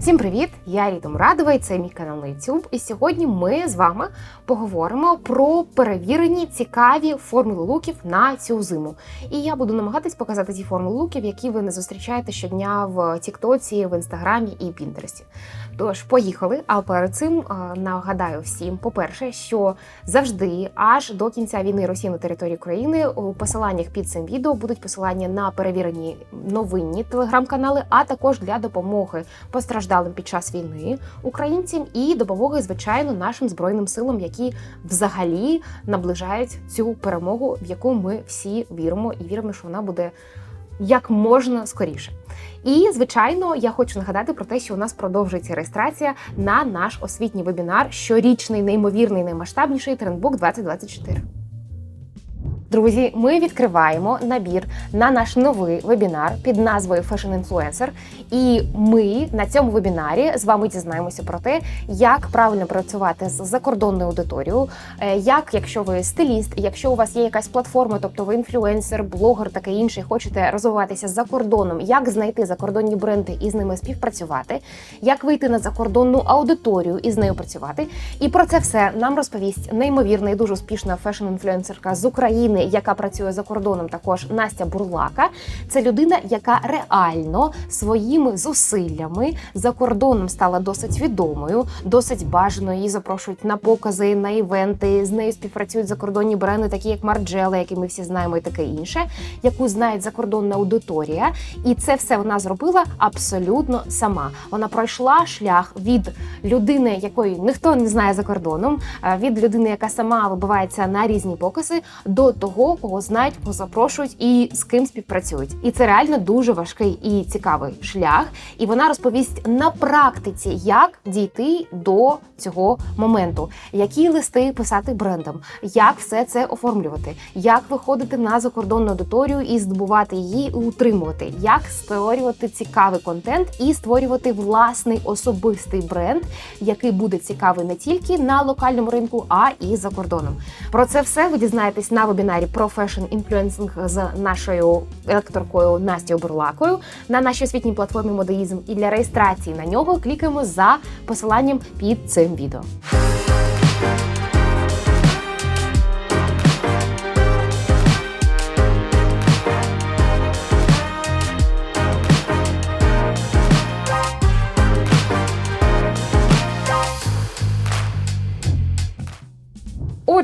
Всім привіт! Я Ріта Мурадова і це мій канал на YouTube. І сьогодні ми з вами поговоримо про перевірені цікаві формули луків на цю зиму. І я буду намагатись показати ті формули луків, які ви не зустрічаєте щодня в Тіктоці, в Інстаграмі і Пінтересті. Тож, поїхали. А перед цим нагадаю всім, по-перше, що завжди, аж до кінця війни Росії на території України, у посиланнях під цим відео будуть посилання на перевірені новинні телеграм-канали, а також для допомоги постраждалим під час війни українцям і допомоги, звичайно, нашим збройним силам, які взагалі наближають цю перемогу, в яку ми всі віримо, і віримо, що вона буде як можна скоріше. І звичайно, я хочу нагадати про те, що у нас продовжується реєстрація на наш освітній вебінар, щорічний, неймовірний, наймасштабніший трендбук 2024. Друзі, ми відкриваємо набір на наш новий вебінар під назвою Fashion Influencer. І ми на цьому вебінарі з вами дізнаємося про те, як правильно працювати з закордонною аудиторією, е, як, якщо ви стиліст, якщо у вас є якась платформа, тобто ви інфлюенсер, блогер, таке інше, хочете розвиватися за кордоном, як знайти закордонні бренди і з ними співпрацювати, як вийти на закордонну аудиторію і з нею працювати. І про це все нам розповість неймовірна і дуже успішна фешн-інфлюенсерка з України яка працює за кордоном, також Настя Бурлака. Це людина, яка реально своїми зусиллями за кордоном стала досить відомою, досить бажаною. Її запрошують на покази, на івенти. З нею співпрацюють закордонні бренди, такі як Марджела, які ми всі знаємо, і таке інше, яку знає закордонна аудиторія. І це все вона зробила абсолютно сама. Вона пройшла шлях від людини, якої ніхто не знає за кордоном, від людини, яка сама вибивається на різні покази, до того того, кого знають, кого запрошують і з ким співпрацюють. І це реально дуже важкий і цікавий шлях. І вона розповість на практиці, як дійти до цього моменту, які листи писати брендам, як все це оформлювати, як виходити на закордонну аудиторію і здобувати її, і утримувати, як створювати цікавий контент і створювати власний особистий бренд, який буде цікавий не тільки на локальному ринку, а і за кордоном. Про це все ви дізнаєтесь на вебінарі вебінарі про інфлюенсинг з нашою лекторкою Настю Бурлакою на нашій освітній платформі Модеїзм. І для реєстрації на нього клікаємо за посиланням під цим відео.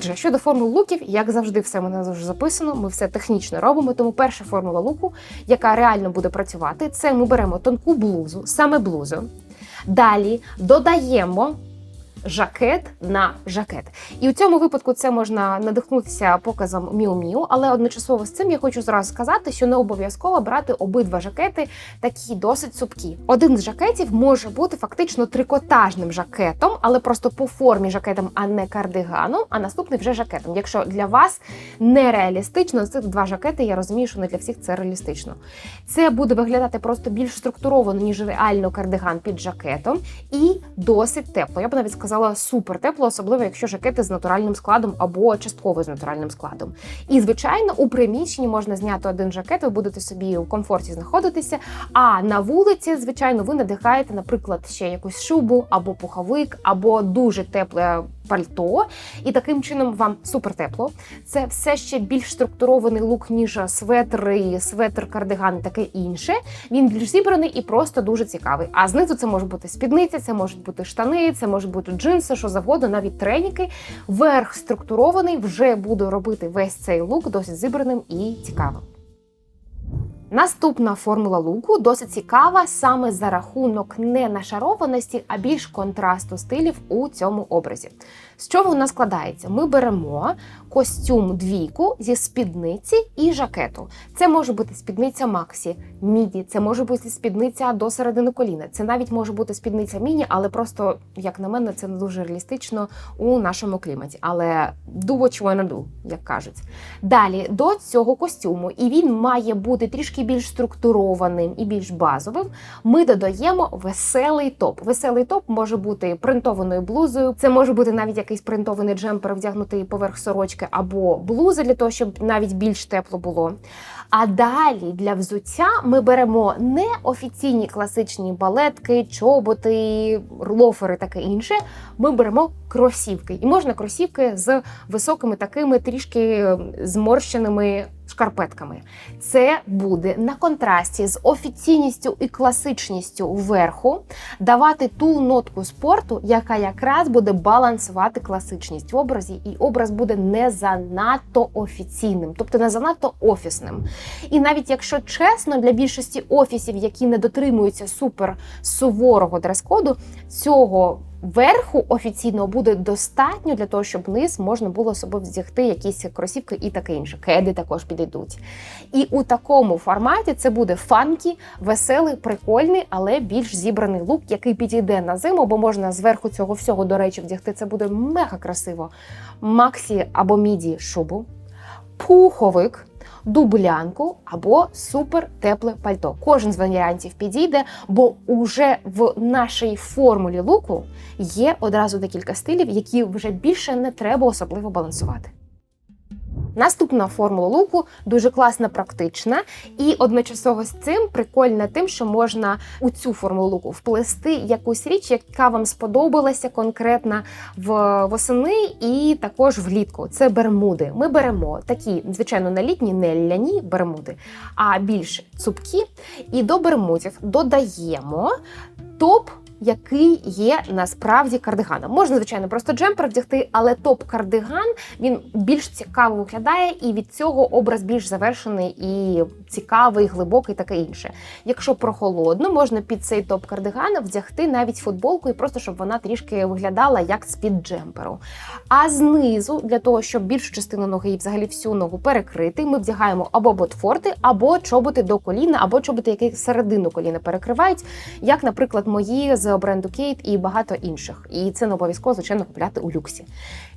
Отже, щодо формул луків, як завжди, все мене завжди записано. Ми все технічно робимо. Тому перша формула луку, яка реально буде працювати, це ми беремо тонку блузу, саме блузу. Далі додаємо жакет на жакет. І у цьому випадку це можна надихнутися показом Міу-Міу, але одночасово з цим я хочу зразу сказати, що не обов'язково брати обидва жакети такі досить супкі. Один з жакетів може бути фактично трикотажним жакетом, але просто по формі жакетом, а не кардиганом. А наступний вже жакетом. Якщо для вас нереалістично, цих два жакети, я розумію, що не для всіх це реалістично. Це буде виглядати просто більш структуровано, ніж реально кардиган під жакетом, і досить тепло. Я б навіть сказала сказала, супер тепло, особливо якщо жакети з натуральним складом або частково з натуральним складом. І, звичайно, у приміщенні можна зняти один жакет, ви будете собі у комфорті знаходитися. А на вулиці, звичайно, ви надихаєте, наприклад, ще якусь шубу або пуховик, або дуже тепле пальто, і таким чином вам супер тепло. Це все ще більш структурований лук, ніж светри, светр, кардиган, таке інше. Він більш зібраний і просто дуже цікавий. А знизу це може бути спідниця, це можуть бути штани, це можуть бути джинси, що завгодно, навіть треніки. Верх структурований вже буду робити весь цей лук досить зібраним і цікавим. Наступна формула луку досить цікава саме за рахунок не нашарованості, а більш контрасту стилів у цьому образі. З чого вона складається? Ми беремо костюм двійку зі спідниці і жакету. Це може бути спідниця Максі, міді, це може бути спідниця до середини коліна. Це навіть може бути спідниця міні, але просто, як на мене, це не дуже реалістично у нашому кліматі. Але do what you wanna do, як кажуть. Далі до цього костюму, і він має бути трішки більш структурованим і більш базовим. Ми додаємо веселий топ. Веселий топ може бути принтованою блузою, це може бути навіть якийсь принтований джемпер, вдягнутий поверх сорочки або блузи для того, щоб навіть більш тепло було. А далі для взуття ми беремо не офіційні класичні балетки, чоботи, лофери, таке інше. Ми беремо кросівки. І можна кросівки з високими такими трішки зморщеними шкарпетками. Це буде на контрасті з офіційністю і класичністю вверху давати ту нотку спорту, яка якраз буде балансувати класичність в образі, і образ буде не занадто офіційним, тобто не занадто офісним. І навіть якщо чесно, для більшості офісів, які не дотримуються супер суворого дрес-коду, цього верху офіційно буде достатньо для того, щоб низ можна було собі вдягти якісь кросівки і таке інше. Кеди також підійдуть. І у такому форматі це буде фанкі, веселий, прикольний, але більш зібраний лук, який підійде на зиму, бо можна зверху цього всього, до речі, вдягти. Це буде мега красиво. Максі або міді шубу, пуховик дублянку або супер тепле пальто. Кожен з варіантів підійде, бо уже в нашій формулі луку є одразу декілька стилів, які вже більше не треба особливо балансувати. Наступна формула луку дуже класна, практична, і одночасово з цим прикольна тим, що можна у цю формулу луку вплести якусь річ, яка вам сподобалася конкретно в восени і також влітку. Це бермуди. Ми беремо такі, звичайно, на літні, не ляні бермуди, а більш цупкі. І до бермудів додаємо топ який є насправді кардиганом. Можна, звичайно, просто джемпер вдягти, але топ-кардиган він більш цікаво виглядає, і від цього образ більш завершений і цікавий, глибокий, таке інше. Якщо прохолодно, можна під цей топ-кардиган вдягти навіть футболку, і просто щоб вона трішки виглядала як з-під джемперу. А знизу, для того, щоб більшу частину ноги і взагалі всю ногу перекрити, ми вдягаємо або ботфорти, або чоботи до коліна, або чоботи, які середину коліна перекривають, як, наприклад, мої з бренду Кейт і багато інших. І це не обов'язково звичайно купляти у люксі.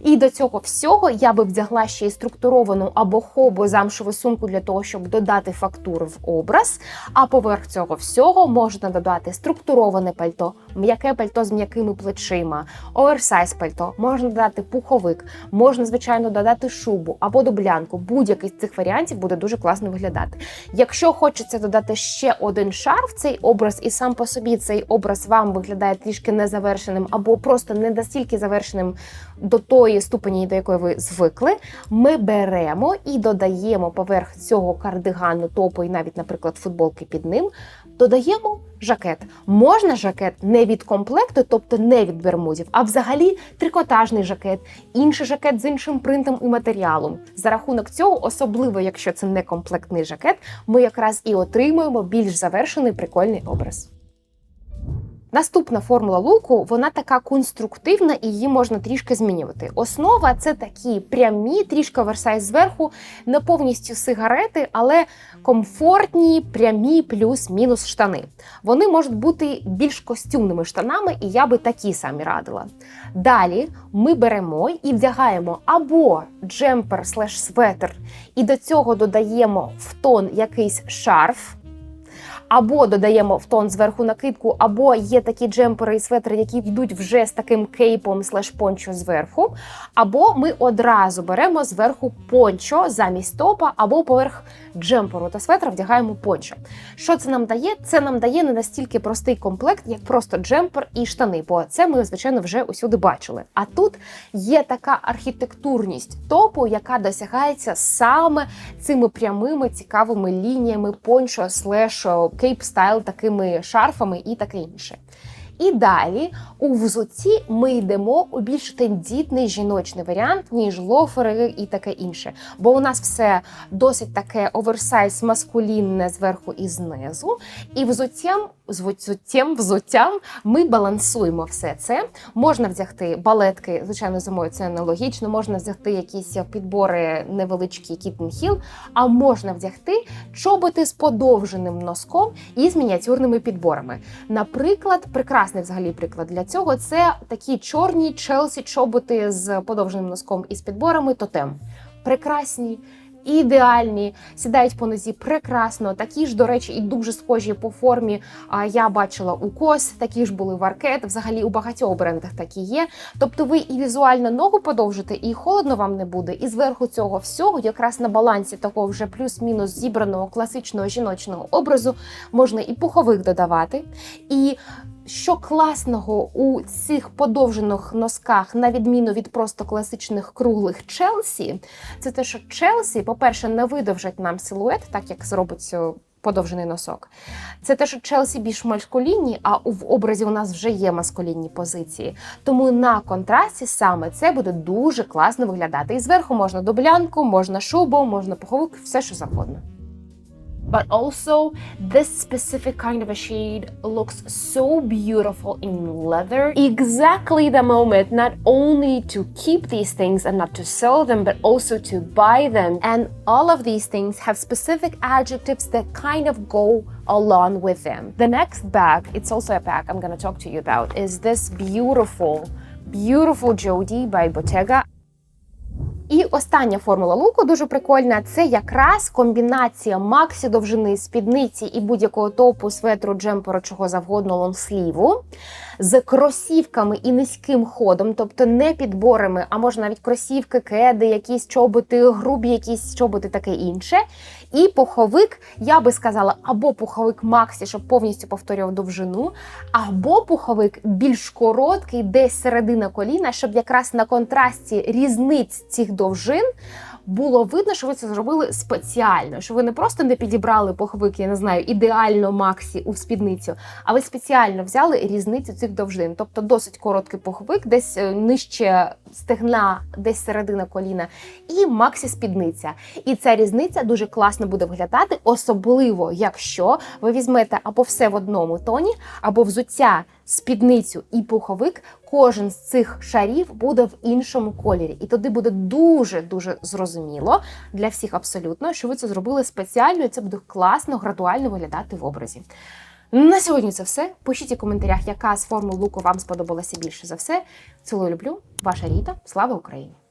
І до цього всього я би вдягла ще й структуровану або хобо замшову сумку для того, щоб додати фактури в образ. А поверх цього всього можна додати структуроване пальто, м'яке пальто з м'якими плечима, оверсайз пальто, можна додати пуховик, можна, звичайно, додати шубу або дублянку. Будь-який з цих варіантів буде дуже класно виглядати. Якщо хочеться додати ще один шар в цей образ, і сам по собі цей образ вам виглядає трішки незавершеним, або просто не настільки завершеним до тої ступені, до якої ви звикли, ми беремо і додаємо поверх цього кардигану, топу і навіть, наприклад, футболки під ним, додаємо жакет. Можна жакет не від комплекту, тобто не від бермудів, а взагалі трикотажний жакет, інший жакет з іншим принтом і матеріалом. За рахунок цього, особливо якщо це не комплектний жакет, ми якраз і отримуємо більш завершений прикольний образ. Наступна формула луку, вона така конструктивна і її можна трішки змінювати. Основа це такі прямі, трішки оверсайз зверху, не повністю сигарети, але комфортні, прямі, плюс-мінус штани. Вони можуть бути більш костюмними штанами, і я би такі самі радила. Далі ми беремо і вдягаємо або джемпер слеш светр, і до цього додаємо в тон якийсь шарф або додаємо в тон зверху накидку, або є такі джемпери і светри, які йдуть вже з таким кейпом слеш пончо зверху. Або ми одразу беремо зверху пончо замість топа, або поверх джемперу та светра вдягаємо пончо. Що це нам дає? Це нам дає не настільки простий комплект, як просто джемпер і штани, бо це ми, звичайно, вже усюди бачили. А тут є така архітектурність топу, яка досягається саме цими прямими цікавими лініями пончо слеш кейп-стайл такими шарфами і таке інше. І далі у взутті ми йдемо у більш тендітний жіночний варіант, ніж лофери і таке інше. Бо у нас все досить таке оверсайз маскулінне зверху і знизу. І взуттям, взуттям, взуттям ми балансуємо все це. Можна вдягти балетки, звичайно, зимою це нелогічно, можна вдягти якісь підбори невеличкі кітн-хіл, а можна вдягти чоботи з подовженим носком і з мініатюрними підборами. Наприклад, прекрасно прекрасний взагалі приклад для цього. Це такі чорні челсі чоботи з подовженим носком і з підборами тотем. Прекрасні, ідеальні, сідають по нозі прекрасно. Такі ж, до речі, і дуже схожі по формі. Я бачила у кос, такі ж були в аркет. Взагалі у багатьох брендах такі є. Тобто, ви і візуально ногу подовжите, і холодно вам не буде. І зверху цього всього, якраз на балансі такого вже плюс-мінус зібраного класичного жіночного образу, можна і пуховик додавати. І що класного у цих подовжених носках, на відміну від просто класичних круглих Челсі, це те, що Челсі, по-перше, не видовжать нам силует, так як зробить е, подовжений носок. Це те, що Челсі більш маскулінні, а в образі у нас вже є маскулінні позиції. Тому на контрасті саме це буде дуже класно виглядати. І зверху можна дублянку, можна шубу, можна пуховик, все що завгодно. But also, this specific kind of a shade looks so beautiful in leather. Exactly the moment not only to keep these things and not to sell them, but also to buy them. And all of these things have specific adjectives that kind of go along with them. The next bag, it's also a bag I'm gonna talk to you about, is this beautiful, beautiful Jodie by Bottega. І остання формула луку дуже прикольна. Це якраз комбінація максі довжини спідниці і будь-якого топу, светру, джемпера, чого завгодно лонсліву з кросівками і низьким ходом, тобто не підборами, а може навіть кросівки, кеди, якісь чоботи, грубі, якісь чоботи, таке інше. І пуховик, я би сказала, або пуховик Максі, щоб повністю повторював довжину, або пуховик більш короткий, десь середина коліна, щоб якраз на контрасті різниць цих довжин. Було видно, що ви це зробили спеціально, що ви не просто не підібрали пуховик, я не знаю, ідеально Максі у спідницю, а ви спеціально взяли різницю цих довжин. Тобто досить короткий пуховик, десь е, нижче стегна, десь середина коліна, і Максі спідниця. І ця різниця дуже класно буде виглядати, особливо якщо ви візьмете або все в одному тоні, або взуття, спідницю і пуховик. Кожен з цих шарів буде в іншому кольорі, і тоді буде дуже дуже зрозуміло для всіх абсолютно, що ви це зробили спеціально, і це буде класно, градуально виглядати в образі. На сьогодні це все. Пишіть у коментарях, яка з формул луку вам сподобалася більше за все. Цілую люблю, ваша Ріта. Слава Україні!